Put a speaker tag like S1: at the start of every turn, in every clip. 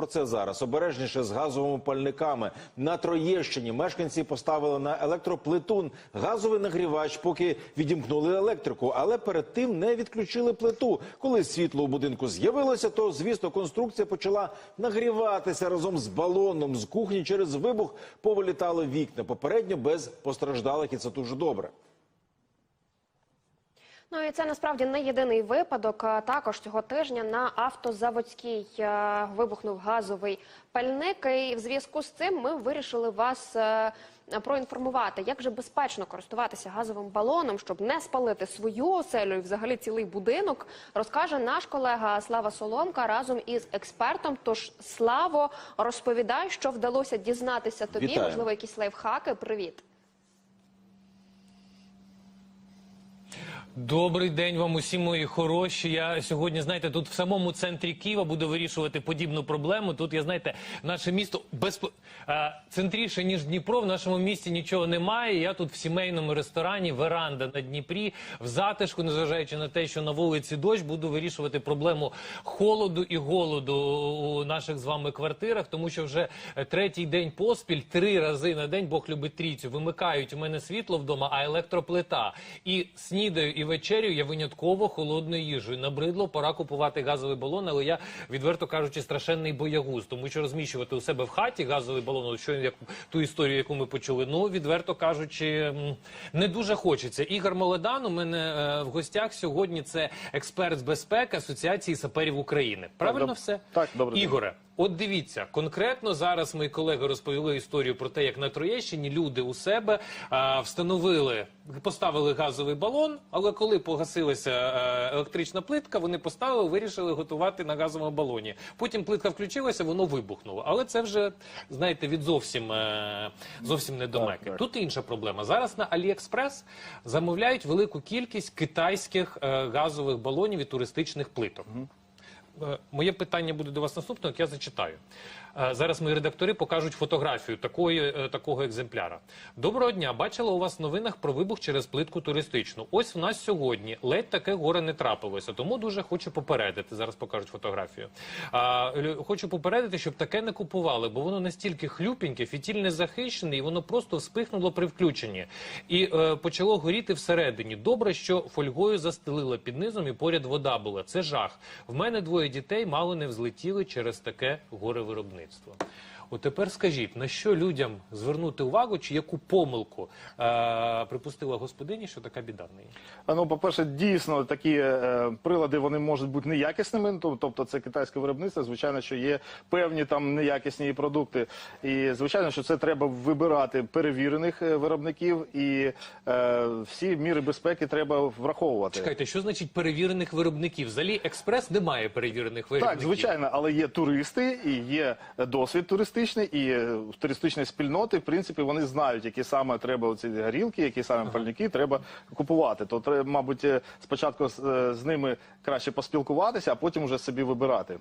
S1: Про це зараз обережніше з газовими пальниками на Троєщині. Мешканці поставили на електроплитун газовий нагрівач, поки відімкнули електрику, але перед тим не відключили плиту. Коли світло у будинку з'явилося, то звісно конструкція почала нагріватися разом з балоном. З кухні через вибух повилітали вікна. Попередньо без постраждалих, і це дуже добре.
S2: Ну і це насправді не єдиний випадок. Також цього тижня на автозаводській е, вибухнув газовий пальник. І в зв'язку з цим ми вирішили вас е, проінформувати, як же безпечно користуватися газовим балоном, щоб не спалити свою оселю і взагалі цілий будинок. Розкаже наш колега Слава Соломка разом із експертом. Тож Славо, розповідай, що вдалося дізнатися тобі.
S1: Вітаю.
S2: Можливо, якісь лайфхаки. Привіт.
S3: Добрий день вам усі мої хороші. Я сьогодні, знаєте, тут в самому центрі Києва буду вирішувати подібну проблему. Тут я знаєте, наше місто без центріше ніж Дніпро. В нашому місті нічого немає. Я тут в сімейному ресторані, веранда на Дніпрі, в затишку, незважаючи на те, що на вулиці дощ, буду вирішувати проблему холоду і голоду у наших з вами квартирах, тому що вже е, третій день поспіль, три рази на день Бог любить трійцю. Вимикають у мене світло вдома, а електроплита. І снідаю і вечерю я винятково холодною їжею. Набридло, пора купувати газовий балон, але я відверто кажучи, страшенний боягуз, тому що розміщувати у себе в хаті газовий балон, що як ту історію, яку ми почули. Ну відверто кажучи, не дуже хочеться. Ігор Молодан у мене е, в гостях сьогодні. Це експерт з безпеки Асоціації саперів України. Правильно
S4: доб-
S3: все?
S4: так, добрий день.
S3: Ігоре. От дивіться, конкретно зараз мої колеги розповіли історію про те, як на Троєщині люди у себе а, встановили, поставили газовий балон, але коли погасилася е, електрична плитка, вони поставили, вирішили готувати на газовому балоні. Потім плитка включилася, воно вибухнуло. Але це вже знаєте від зовсім е, зовсім не до меки. Тут інша проблема. Зараз на AliExpress замовляють велику кількість китайських е, газових балонів і туристичних плиток. Е, Моє питання буде до вас наступне, я зачитаю. Е, Зараз мої редактори покажуть фотографію такої, е, такого екземпляра. Доброго дня. Бачила у вас в новинах про вибух через плитку туристичну. Ось в нас сьогодні ледь таке горе не трапилося, тому дуже хочу попередити. Зараз покажуть фотографію. А, хочу попередити, щоб таке не купували, бо воно настільки хлюпеньке, фітіль не захищений, і воно просто вспихнуло при включенні. І е, почало горіти всередині. Добре, що фольгою застелила під низом і поряд вода була. Це жах. В мене двоє дітей мало не взлетіли через таке горе виробництво. От тепер скажіть, на що людям звернути увагу, чи яку помилку е, припустила господині, що така біда в неї?
S4: А, Ну, по-перше, дійсно такі е, прилади вони можуть бути неякісними. Тобто, це китайське виробництво. Звичайно, що є певні там неякісні продукти. І звичайно, що це треба вибирати перевірених е, виробників, і е, всі міри безпеки треба враховувати.
S3: Чекайте, що значить перевірених виробників? Залі експрес немає перевірених виробників.
S4: Так, звичайно, але є туристи і є досвід туристичний, і е, туристичні спільноти, в принципі, вони знають, які саме треба оці горілки, які саме пальники треба купувати. То треба, мабуть, е, спочатку з, е, з ними краще поспілкуватися, а потім вже собі вибирати.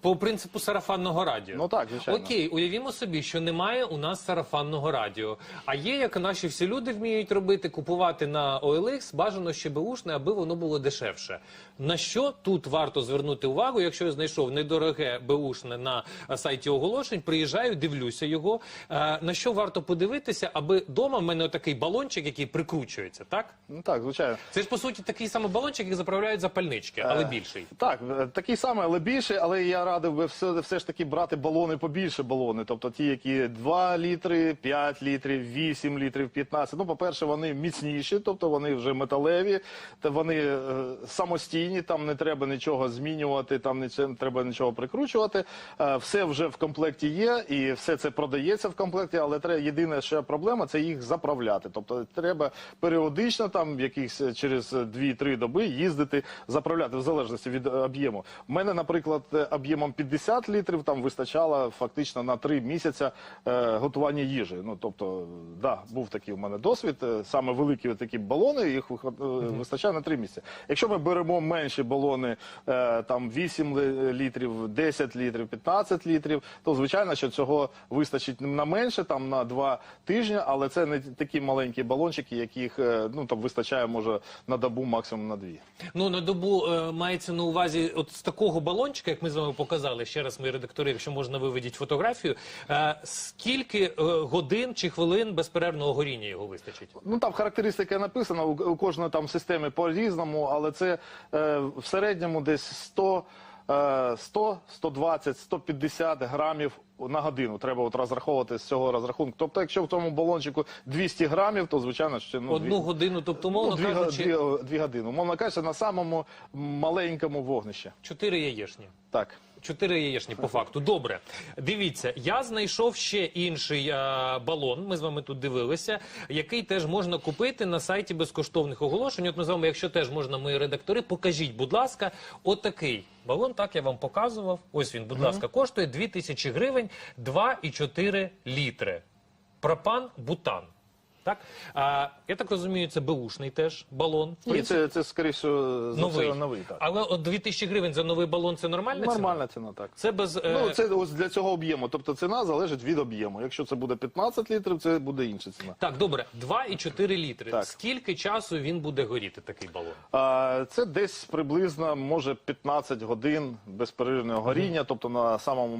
S3: По принципу сарафанного радіо.
S4: Ну так, звичайно.
S3: Окей, уявімо собі, що немає у нас сарафанного радіо. А є, як наші всі люди вміють робити, купувати на OLX, бажано ще беушне, аби воно було дешевше. На що тут варто звернути увагу, якщо я знайшов недороге беушне на сайті оголошень, приїжджаю, дивлюся його. Е, На що варто подивитися, аби вдома в мене такий балончик, який прикручується, так?
S4: Ну так, звичайно.
S3: Це ж по суті такий самий балончик, який заправляють запальнички, але
S4: Е,
S3: більший.
S4: Так, е, такий самий, але більший, але я радив би все, все ж таки брати балони побільше балони. Тобто ті, які 2 літри, 5 літрів, 8 літрів, 15. Ну, по-перше, вони міцніші, тобто вони вже металеві, та вони е, самостійні, там не треба нічого змінювати, там не це- не треба нічого прикручувати. Е, все вже в комплекті є, і все це продається в комплекті, але треба єдина ще проблема це їх заправляти. Тобто треба періодично, там якихось е, через 2-3 доби їздити, заправляти в залежності від е, об'єму. У мене, наприклад, е, об'ємом 50 літрів там вистачало фактично на 3 місяці е, готування їжі. Ну тобто, да, був такий у мене досвід. Саме великі такі балони, їх виход- вистачає на 3 місяці. Якщо ми беремо менші балони, е, там 8 літрів, 10 літрів, 15 літрів, то звичайно, що цього вистачить на менше, там на 2 тижні, але це не такі маленькі балончики, яких е, ну там вистачає може на добу, максимум на 2.
S3: Ну на добу е, мається на увазі, от з такого балончика, як ми з вами показали ще раз, мої редактори, якщо можна виведіть фотографію. Е, скільки е, годин чи хвилин безперервного горіння його вистачить?
S4: Ну там характеристика написана у, у кожної там системи по-різному, але це е, в середньому десь 100, е, 100, 120, 150 грамів на годину. Треба от розраховувати з цього розрахунку. Тобто, якщо в тому балончику 200 грамів, то звичайно ще ну,
S3: Одну
S4: дві-
S3: годину, тобто,
S4: ну, дві,
S3: кажучи,
S4: дві, дві години. Умовно кажучи, на самому маленькому вогнищі.
S3: чотири яєчні.
S4: Так.
S3: Чотири яєчні по факту. Добре. Дивіться, я знайшов ще інший е, балон. Ми з вами тут дивилися, який теж можна купити на сайті безкоштовних оголошень. От ми з вами, якщо теж можна, мої редактори, покажіть, будь ласка, отакий балон. Так я вам показував. Ось він, будь ласка, коштує 2000 гривень, 2,4 літри. Пропан бутан. Так? А, я так розумію, це беушний теж балон.
S4: Ні, це, це скоріше за
S3: новий.
S4: все новий. Так.
S3: Але от 2000 гривень за новий балон це нормальна ціна?
S4: Нормальна ціна, так.
S3: Це без. е,
S4: Ну, це ось для цього об'єму. Тобто ціна залежить від об'єму. Якщо це буде 15 літрів, це буде інша ціна.
S3: Так, добре, 2,4 літри.
S4: Так.
S3: Скільки часу він буде горіти, такий балон?
S4: А, Це десь приблизно може 15 годин безперервного горіння, тобто на самому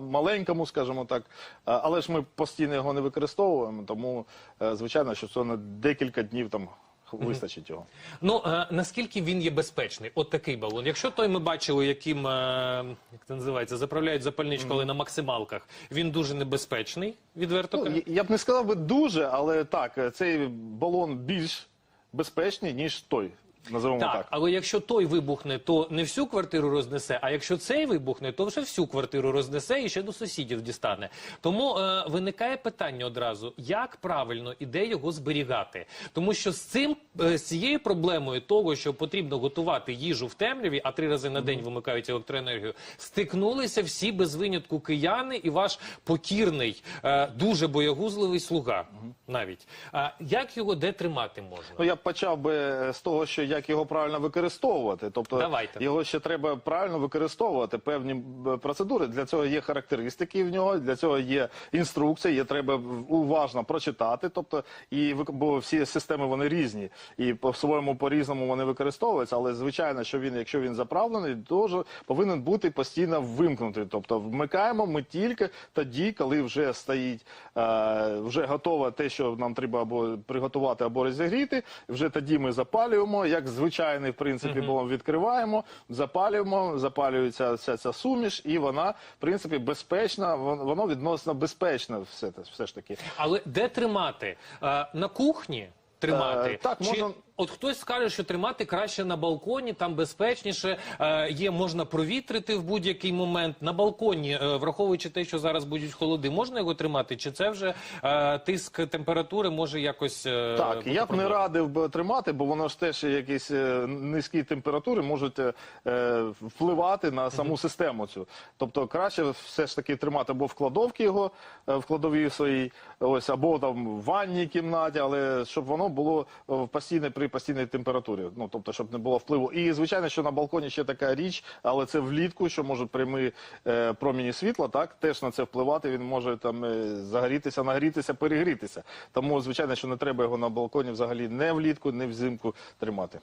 S4: маленькому, скажімо так. Але ж ми постійно його не використовуємо, тому звичайно, що це на декілька днів там вистачить його.
S3: Ну е, наскільки він є безпечний? От такий балон. Якщо той ми бачили, яким е, як це називається, заправляють запальничку, але на максималках, він дуже небезпечний, відверто
S4: Ну, я- б не сказав би дуже, але так, е, цей балон більш безпечний, ніж той. Називаємо
S3: Так,
S4: так.
S3: але якщо той вибухне, то не всю квартиру рознесе. А якщо цей вибухне, то вже всю квартиру рознесе і ще до сусідів дістане. Тому е, виникає питання одразу: як правильно і де його зберігати? Тому що з цим е, з цією проблемою того, що потрібно готувати їжу в темряві, а три рази на день вимикають електроенергію, стикнулися всі без винятку кияни і ваш покірний, е, дуже боягузливий слуга. Навіть а як його де тримати можна?
S4: Ну, я б почав би з того, що як його правильно використовувати. Тобто
S3: Давайте.
S4: його ще треба правильно використовувати певні процедури. Для цього є характеристики в нього, для цього є інструкція, є треба уважно прочитати. Тобто, і бо всі системи вони різні, і по своєму по різному вони використовуються. Але звичайно, що він, якщо він заправлений, то повинен бути постійно вимкнутий. Тобто, вмикаємо ми тільки тоді, коли вже стоїть, е, вже готове те, що нам треба або приготувати, або розігріти. Вже тоді ми запалюємо. Як звичайний, в принципі, балон відкриваємо, запалюємо, запалюється вся ця суміш, і вона, в принципі, безпечна. вон- Воно відносно безпечне, все, те- все ж таки.
S3: Але де тримати? Е, на кухні тримати?
S4: Е, так,
S3: Чи...
S4: можна-
S3: От хтось скаже, що тримати краще на балконі, там безпечніше, е, є, можна провітрити в будь-який момент. На балконі, е, враховуючи те, що зараз будуть холоди, можна його тримати? Чи це вже е, тиск температури може якось е,
S4: Так,
S3: бути
S4: я б не
S3: проблемою?
S4: радив би тримати, бо воно ж теж якісь е, низькі температури можуть е, е, впливати на саму систему цю. Тобто краще все ж таки тримати або в кладовці його, е, в кладовій своїй, ось, або там в ванній кімнаті, але щоб воно було е, в постійній при постійній температурі. Ну тобто, щоб не було впливу. І звичайно, що на балконі ще така річ, але це влітку, що може прямі е, проміні світла, так теж на це впливати. Він може там е, загорітися, нагрітися, перегрітися. Тому, звичайно, що не треба його на балконі взагалі не влітку, не взимку тримати.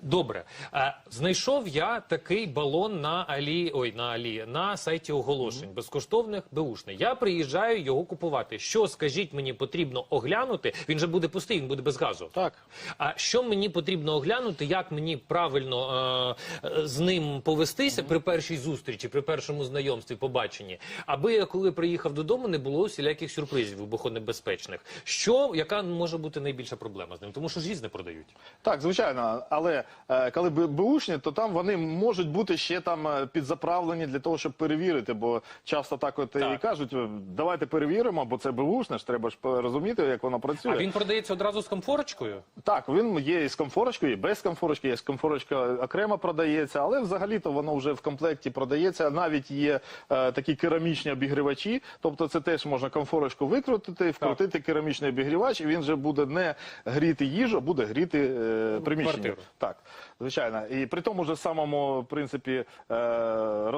S3: Добре, Е, знайшов я такий балон на Алі, ой, на Алі, на сайті оголошень безкоштовних беушний. Я приїжджаю його купувати. Що скажіть мені потрібно оглянути? Він же буде пустий, він буде без газу.
S4: Так.
S3: А що мені потрібно оглянути, як мені правильно е, е, з ним повестися при першій зустрічі, при першому знайомстві, побаченні, аби я коли приїхав додому, не було усіляких сюрпризів вибухонебезпечних. Що яка може бути найбільша проблема з ним? Тому що ж різне продають.
S4: Так, звичайно, але е, коли б- беушні, то там вони можуть бути ще там е, підзаправлені для того, щоб перевірити. Бо часто так от
S3: Так.
S4: і кажуть, е, давайте перевіримо, бо це беушне ж, треба ж розуміти, як воно працює.
S3: А він продається одразу з комфорочкою?
S4: Так, він є і з комфорочкою, і без комфорочки, є з комфорочка окремо продається, але взагалі-то воно вже в комплекті продається. Навіть є е, такі керамічні обігрівачі, тобто це теж можна комфорочку викрутити, вкрутити керамічний обігрівач, і він вже буде не гріти їжу, а буде гріти е, приміщення.
S3: Квартиру.
S4: Так, звичайно. І при тому ж самому в принципі е, е,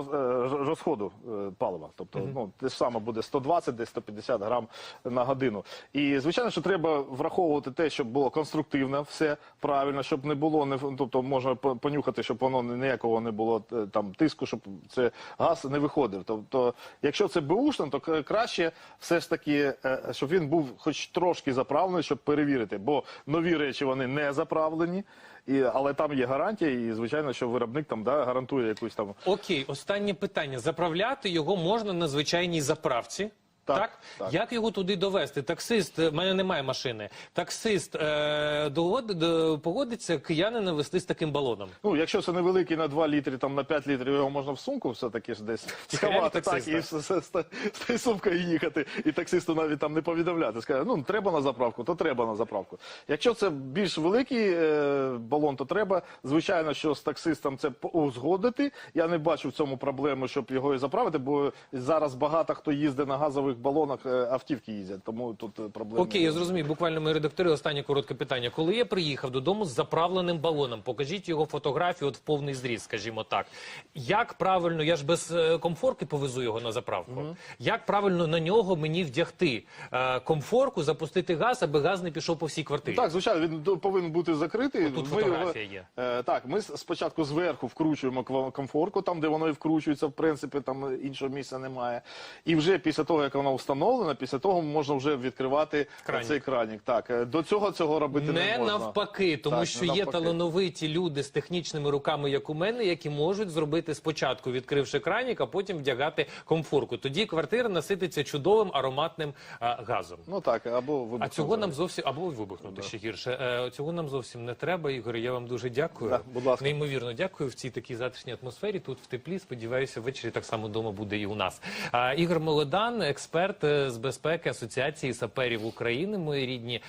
S4: розходу е, палива. Тобто, ну те ж саме буде 120, десь 150 грам на годину. І звичайно, що треба враховувати те, щоб було конструктивне все, правильно, щоб не було не тобто можна понюхати, щоб воно ні- ніякого не було там тиску, щоб це газ не виходив. Тобто, якщо це беушно, то краще все ж таки, щоб він був хоч трошки заправлений, щоб перевірити, бо нові речі вони не заправлені. І, але там є гарантія, і звичайно, що виробник там да, гарантує якусь там
S3: Окей, останнє питання. Заправляти його можна на звичайній заправці. Так,
S4: Так, так.
S3: як його туди довести? Таксист, в мене немає машини. Таксист е, догод, до- погодиться киянина вести з таким балоном.
S4: Ну, якщо це невеликий на 2 літри, там на 5 літрів його можна в сумку все-таки ж десь сховати так,
S3: таксиста.
S4: і з, з, з, з тією сумкою їхати, і таксисту навіть там не повідомляти. Скаже, ну треба на заправку, то треба на заправку. Якщо це більш великий е, балон, то треба, звичайно, що з таксистом це по- узгодити. Я не бачу в цьому проблеми, щоб його і заправити, бо зараз багато хто їздить на газових балонах, е, автівки їздять, тому тут е, проблеми.
S3: Окей, я зрозумів. Буквально мої редактори. Останнє коротке питання. Коли я приїхав додому з заправленим балоном, покажіть його фотографію от в повний зріз, скажімо так. Як правильно, я ж без е, комфорки повезу його на заправку. Як правильно на нього мені вдягти е, комфорку, запустити газ, аби газ не пішов по всій квартирі?
S4: Так, звичайно, він до- повинен бути закритий.
S3: Отут
S4: Ми його-
S3: фотографія є.
S4: Е, так, ми с- спочатку зверху вкручуємо ква- комфорку, там, де воно і вкручується, в принципі, там іншого місця немає. І вже після того, як воно встановлено, після того можна вже відкривати
S3: Кранік.
S4: цей кранік. Так, е, до цього цього робити не,
S3: Не
S4: можна.
S3: навпаки, тому
S4: Так,
S3: що
S4: не
S3: є талановиті люди з технічними руками, як у мене, які можуть зробити спочатку, відкривши кранік, а потім вдягати комфорку. Тоді квартира насититься чудовим ароматним а, газом.
S4: Ну так, або
S3: А цього нам зовсім або вибухнути ще гірше. Е, цього нам зовсім не треба. Ігор, я вам дуже дякую.
S4: Да, будь ласка.
S3: Неймовірно дякую в цій такій затишній атмосфері. Тут в теплі. Сподіваюся, ввечері так само вдома буде і у нас. А, Ігор Молодан, експерт е, з безпеки Асоціації саперів України. Мої рідні.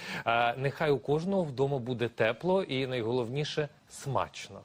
S3: Нехай у кожного вдома буде тепло і найголовніше смачно.